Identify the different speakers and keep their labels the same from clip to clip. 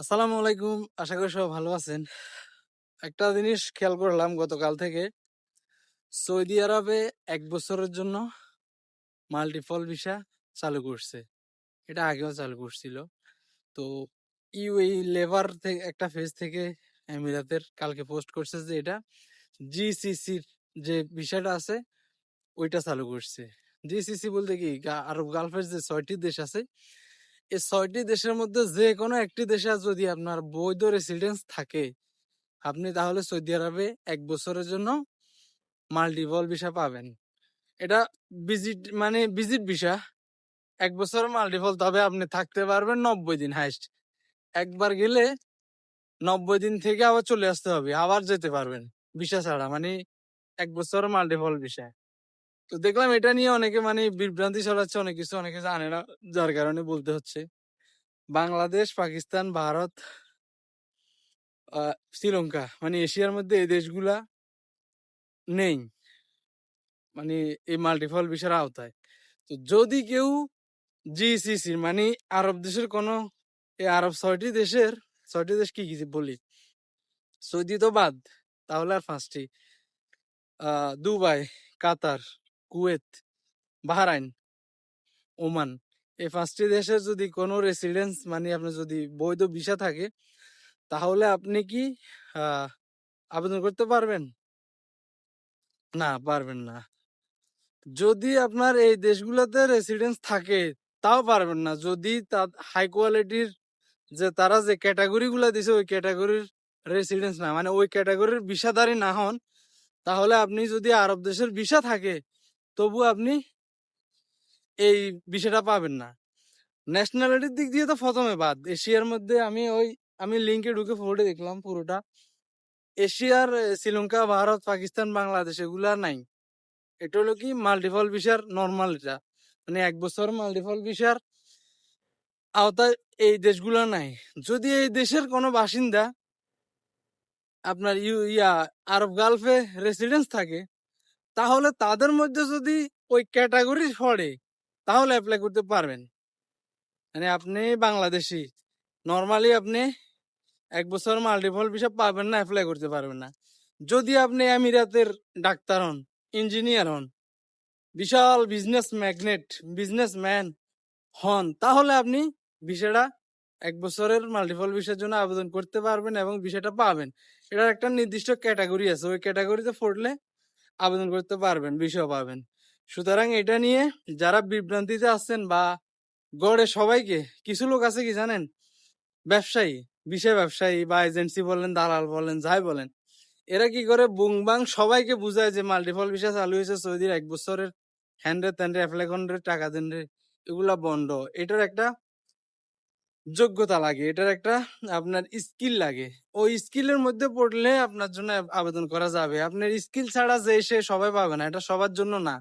Speaker 1: আসসালামু আলাইকুম। আশা করি সবাই ভালো আছেন। একটা জিনিস খেয়াল করলাম গতকাল থেকে। সৌদি আরবে এক বছরের জন্য মাল্টিপল ভিসা চালু করছে। এটা আগেও চালু করছিল। তো ইউএই লেবার থেকে, একটা ফেজ থেকে আমিরাতের কালকে পোস্ট করছে যে এটা জিসিসির যে বিষয়টা আছে, ওইটা চালু করছে। জিসিসি বলতে কি আরব গালফের যে ছয়টি দেশ আছে এই ছয়টি দেশের মধ্যে যে কোনো একটি দেশে যদি আপনার বৈধ রেসিডেন্স থাকে, আপনি তাহলে সৌদি আরবে এক বছরের জন্য মাল্টিপল ভিসা পাবেন। এটা ভিজিট মানে ভিজিট ভিসা এক বছর মাল্টিপল তবে আপনি থাকতে পারবেন নব্বই দিন হাইস্ট একবার গেলে নব্বই দিন থেকে আবার চলে আসতে হবে, আবার যেতে পারবেন। ভিসা ছাড়া মানে এক বছর মাল্টিপল ভিসা তো দেখলাম এটা নিয়ে অনেকে মানে বিভ্রান্তি ছড়াচ্ছে, অনেক কিছু অনেকে জানে না, যার কারণে বলতে হচ্ছে। বাংলাদেশ, পাকিস্তান, ভারত শ্রীলঙ্কা মানে এশিয়ার মধ্যে এই দেশগুলা নেই। মানে এই মাল্টিফল ভিসার আওতায়। তো যদি কেউ জিসিসি মানে আরব দেশের কোনো, এই আরব ছয়টি দেশের, ছয়টি দেশ কি কি বলি? সৌদি তো বাদ তাহলে আর পাঁচটি। Dubai, Qatar Kuwait, Bahrain, Oman. এই পাঁচটি দেশের যদি কোনো রেসিডেন্স মানে আপনার যদি বৈধ ভিসা থাকে, তাহলে আপনি কি আবেদন করতে পারবেন? না পারবেন না। যদি আপনার এই দেশগুলোতে রেসিডেন্স থাকে, তাও পারবেন না। যদি তা হাই কোয়ালিটির যে তারা যে ক্যাটাগরিগুলো দিছে, ওই ক্যাটাগরির রেসিডেন্স না মানে ওই ক্যাটাগরির ভিসাধারী না হন, তাহলে আপনি যদি আরব দেশের ভিসা থাকে তবু আপনি এই বিষয়টা পাবেন না। ন্যাশনালিটির দিক দিয়ে তো প্রথমে বাদ। এশিয়ার মধ্যে আমি ওই, আমি লিঙ্কে ঢুকে ফটো দেখলাম পুরোটা। এশিয়ার শ্রীলঙ্কা, ভারত, পাকিস্তান, বাংলাদেশ এগুলা নাই। এটা হলো কি মাল্টিপল ভিসার নর্মাল এটা। মানে এক বছর মাল্টিপল ভিসার আওতায় এই দেশগুলো নাই। যদি এই দেশের কোনো বাসিন্দা আপনার ইউ, ইয়া, আরব গালফে রেসিডেন্স থাকে তাহলে তাদের মধ্যে যদি ওই ক্যাটাগরি পড়ে, তাহলে অ্যাপ্লাই করতে পারবেন। মানে আপনি বাংলাদেশি নর্মালি আপনি এক বছর মাল্টিপল ভিসা পাবেন না অ্যাপ্লাই করতে পারবেন না। যদি আপনি আমিরাতের ডাক্তার হন ইঞ্জিনিয়ার হন, বিশাল বিজনেস ম্যাগনেট বিজনেসম্যান হন, তাহলে আপনি ভিসাটা এক বছরের মাল্টিপল ভিসার জন্য আবেদন করতে পারবেন এবং ভিসাটা পাবেন। এটার একটা নির্দিষ্ট ক্যাটাগরি আছে। ওই ক্যাটাগরিতে পড়লে আবেদন করতে পারবেন ভিসা পাবেন। সুতরাং এটা নিয়ে যারা বিভ্রান্তিতে আছেন বা গড়ে সবাইকে, কিছু লোক আছে কি জানেন? ব্যবসায়ী, বিষয় ব্যবসায়ী বা এজেন্সি বলেন, দালাল বলেন, যাই বলেন, এরা কি করে বুংবাং সবাইকে বুঝায় যে মাল্টিপল ভিসা চালু হয়েছে সৌদির এক বছরের হ্যান্ডে ত্যান্ডে অ্যাপ্লাই টাকা দেন এগুলা বন্ধ। এটার একটা যোগ্যতা লাগে, এটার একটা আপনার স্কিল লাগে। ওই স্কিলের মধ্যে পড়লে আপনার জন্য আবেদন করা যাবে। আপনার স্কিল ছাড়া যে সে সবাই পাবে না, এটা সবার জন্য না।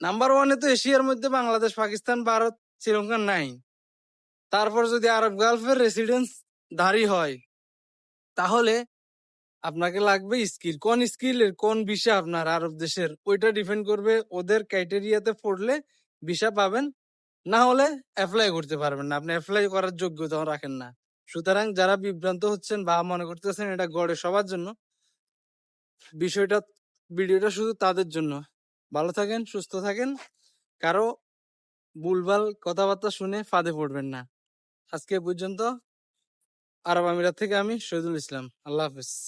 Speaker 1: নাম্বার ওয়ানে তো এশিয়ার মধ্যে বাংলাদেশ, পাকিস্তান, ভারত, শ্রীলঙ্কা নাই। তারপর যদি আরব গালফের রেসিডেন্স ধারী হয়, তাহলে আপনাকে লাগবে স্কিল কোন স্কিলের কোন ভিসা আপনার আরব দেশের, ওইটা ডিপেন্ড করবে। ওদের ক্রাইটেরিয়াতে পড়লে ভিসা পাবেন না হলে অ্যাপ্লাই করতে পারবেন না। আপনি অ্যাপ্লাই করার যোগ্যতাও রাখেন না। সুতরাং যারা বিভ্রান্ত হচ্ছেন বা মনে করতেছেন এটা গড়ে সবার জন্য, বিষয়টা, ভিডিওটা শুধু তাদের জন্য। ভালো থাকেন, সুস্থ থাকেন, কারও ভুলভাল কথাবার্তা শুনে ফাঁদে পড়বেন না। আজকে পর্যন্ত আরব আমিরাত থেকে আমি শহীদুল ইসলাম। আল্লাহ হাফিজ।